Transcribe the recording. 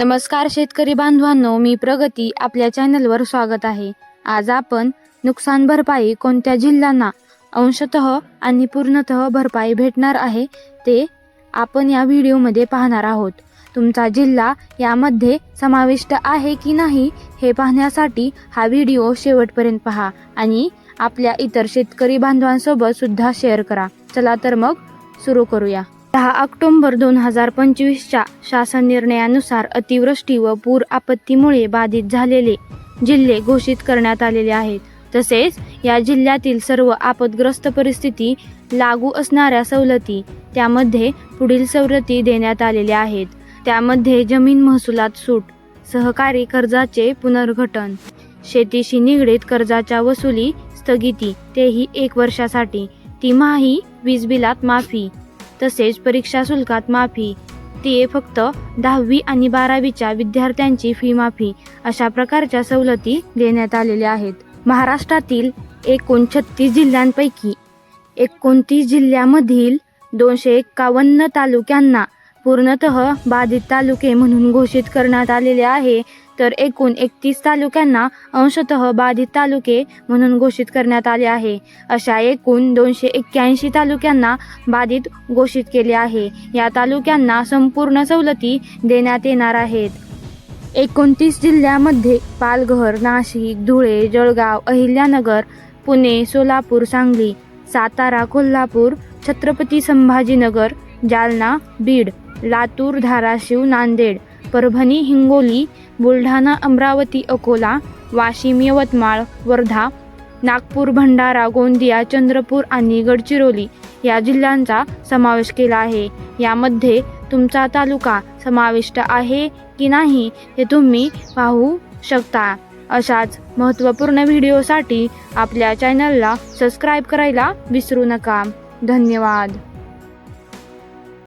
नमस्कार शेतकरी बांधवांनो मी प्रगती आपल्या चॅनलवर स्वागत आहे. आज आपण नुकसान भरपाई कोणत्या जिल्ह्यांना अंशतः आणि पूर्णतः भरपाई भेटणार आहे ते आपण या व्हिडिओमध्ये पाहणार आहोत. तुमचा जिल्हा यामध्ये समाविष्ट आहे की नाही हे पाहण्यासाठी हा व्हिडिओ शेवटपर्यंत पहा आणि आपल्या इतर शेतकरी बांधवांसोबत सुद्धा शेअर करा. चला तर मग सुरू करूया. दहा ऑक्टोंबर दोन हजार पंचवीसच्या शासन निर्णयानुसार अतिवृष्टी व पूर आपत्तीमुळे बाधित झालेले जिल्हे घोषित करण्यात आलेले आहेत. तसेच या जिल्ह्यातील सर्व आपदग्रस्त परिस्थिती लागू असणाऱ्या सवलती त्यामध्ये पुढील सवलती देण्यात आलेल्या आहेत. त्यामध्ये जमीन महसुलात सूट सहकारी कर्जाचे पुनर्गठन शेतीशी निगडीत कर्जाच्या वसुली स्थगिती तेही एक वर्षासाठी. तिमाही वीज बिलात माफी तसेच परीक्षा शुल्कात माफी. ते फक्त दहावी आणि बारावीच्या विद्यार्थ्यांची फी माफी. अशा प्रकारच्या सवलती देण्यात आलेल्या आहेत. महाराष्ट्रातील एकूण छत्तीस जिल्ह्यांपैकी एकोणतीस जिल्ह्यामधील दोनशे एक्कावन्न तालुक्यांना पूर्णतः बाधित तालुके म्हणून घोषित करण्यात आलेले आहे. तर एकूण एकतीस तालुक्यांना अंशतः बाधित तालुके म्हणून घोषित करण्यात आले आहे. अशा एकूण दोनशे एक्क्याऐंशी तालुक्यांना बाधित घोषित केले आहे. या तालुक्यांना संपूर्ण सवलती देण्यात येणार आहेत. एकोणतीस जिल्ह्यामध्ये पालघर नाशिक धुळे जळगाव अहिल्यानगर पुणे सोलापूर सांगली सातारा कोल्हापूर छत्रपती संभाजीनगर जालना बीड लातूर धाराशिव नांदेड परभणी हिंगोली बुलढाणा अमरावती अकोला वाशिम यवतमाळ वर्धा नागपूर भंडारा गोंदिया चंद्रपूर आणि गडचिरोली या जिल्ह्यांचा समावेश केला आहे. यामध्ये तुमचा तालुका समाविष्ट आहे की नाही हे तुम्ही पाहू शकता. अशाच महत्त्वपूर्ण व्हिडिओसाठी आपल्या चॅनलला सबस्क्राईब करायला विसरू नका. धन्यवाद.